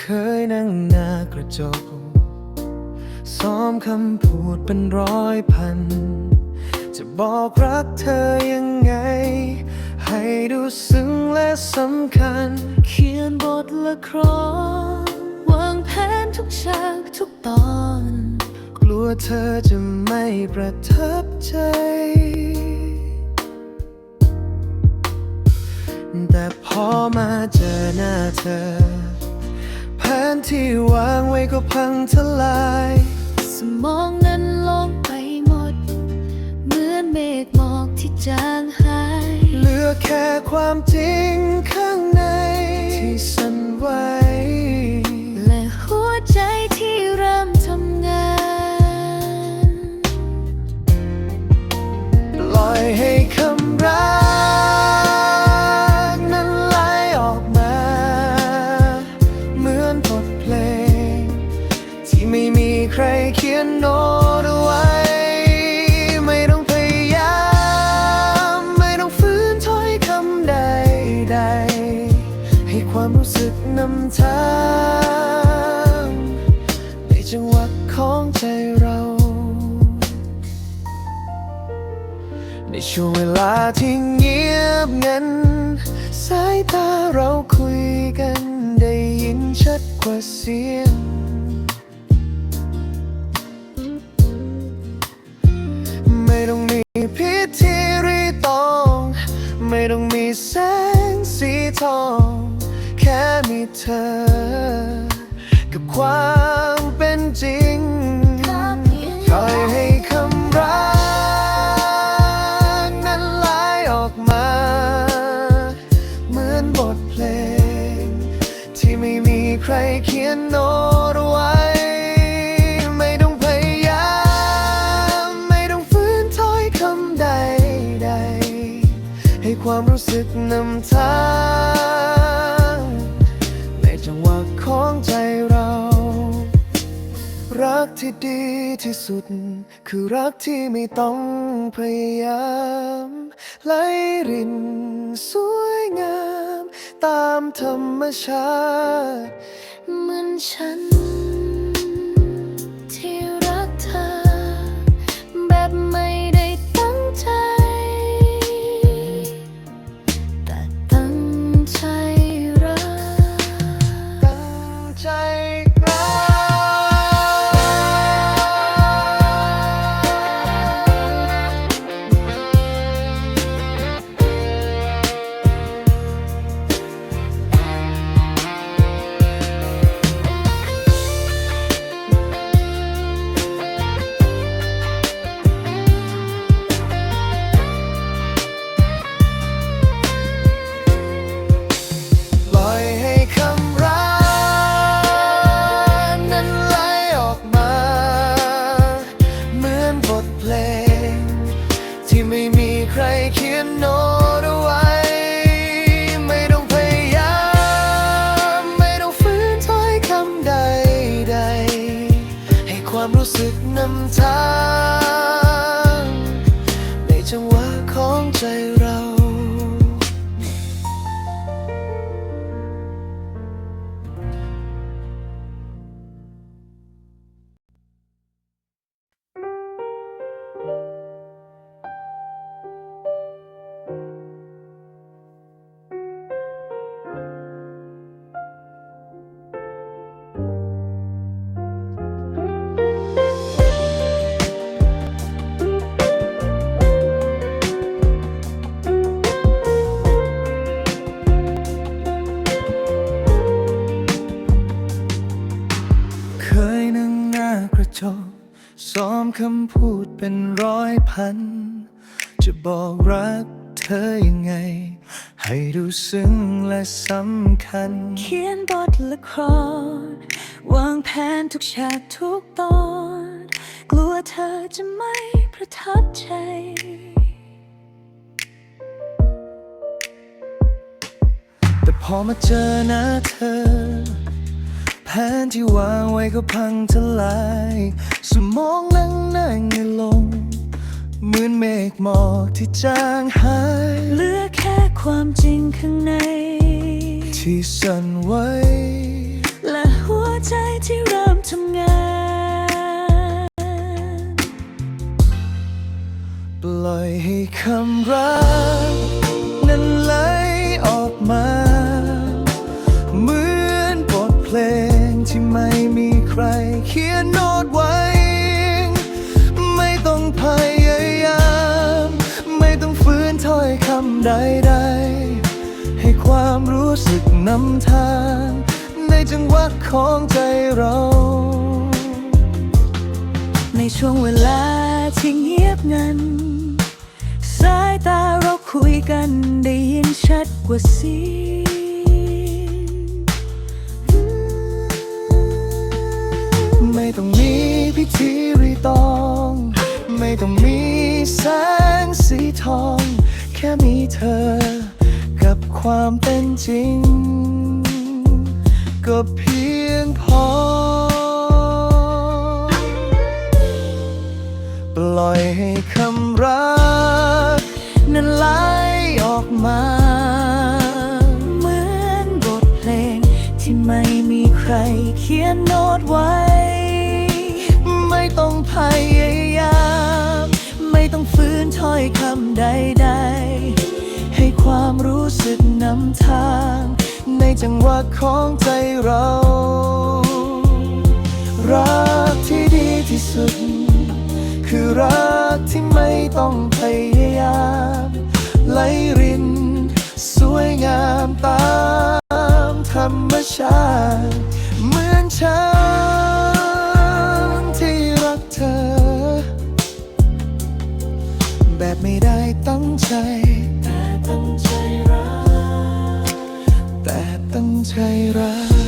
เคยนั่งหน้ากระจก ซ้อมคำพูดเป็นร้อยพัน จะบอกรักเธอยังไง ให้ดูซึ้งและสำคัญ เขียนบทละครวางแผนทุกฉากทุกตอน กลัวเธอจะไม่ประทับใจแต่พอมาเจอหน้าเธอ ที่วางไว้ก็พังทลาย สมองนั้นโลงไปหมด เหมือนเมฆหมอกที่จางหาย เหลือแค่ความจริงข้างใน ที่สั่นไหว รเขียนโน้ตเอาไว้ ไม่ต้องพยายาม ไม่ต้องฝืนถ้อยคำใดๆให้ความรู้สึกนำทาง ในจังหวะของใจเรา ในช่วงเวลาที่เงียบงัน สายตาเราคุยกันได้ยินชัดกว่าเสียง ทอง แค่มีเธอ กับความเป็นจริงคอยให้คำรักนั้นไหลออกมา เหมือนบทเพลง ที่ไม่มีใครเขียนโน้ ความรู้สึกนำทาง ในจังหวะของใจเรา รักที่ดีที่สุด คือรักที่ไม่ต้องพยายามไหลรินสวยงาม ตามธรรมชาติเหมือนฉัน ที่ไม่มีใครเขียนโน้ตเอาไว้ ไม่ต้องพยายาม ไม่ต้องฝืนถ้อยคำใดๆ ให้ความรู้สึกนำทาง จกซ้อมคำพูดเป็นร้อยพัน จะบอกรักเธอยังไง ให้ดูซึ้งและสำคัญ เขียนบทละคร วางแผนทุกฉากทุกตอน กลัวเธอจะไม่ประทับใจแต่พอมาเจอหน้าเธอ ผนที่วางไว้ก็พังทลาย สมองนั่งนั่งไม่ลงเหมือนเมฆหมอกที่จางหาย เหลือแค่ความจริงข้างใน ที่สั่นไหวและหัวใจที่เริ่มทำงาน ปล่อยให้คำรักนั้นไหล ที่ไม่มีใครเขียนโน้ตไว้ ไม่ต้องพยายาม ไม่ต้องฝืนถ้อยคำใดๆ ให้ความรู้สึกนำทาง ในจังหวะของใจเรา ในช่วงเวลาที่เงียบงัน สายตาเราคุยกันได้ยินชัดกว่าเสียง พิธีรีตอง ไม่ต้องมีแสงสีทอง แค่มีเธอ กับความเป็นจริง ก็เพียงพอ ปล่อยให้คำรัก นั้นไหลออกมาเหมือนบทเพลงที่ไม่มีใครเขียนโน้ตไว้ ต้องพยายาม ไม่ต้องฝืนถ้อยคำใดๆ ให้ความรู้สึกนำทาง ในจังหวะของใจเรา รักที่ดีที่สุด คือรักที่ไม่ต้องพยายามไหลริน สวยงามตามธรรมชาติ เหมือนฉัน ใจ แต่ตั้งใจรักแต่ตั้งใจรัก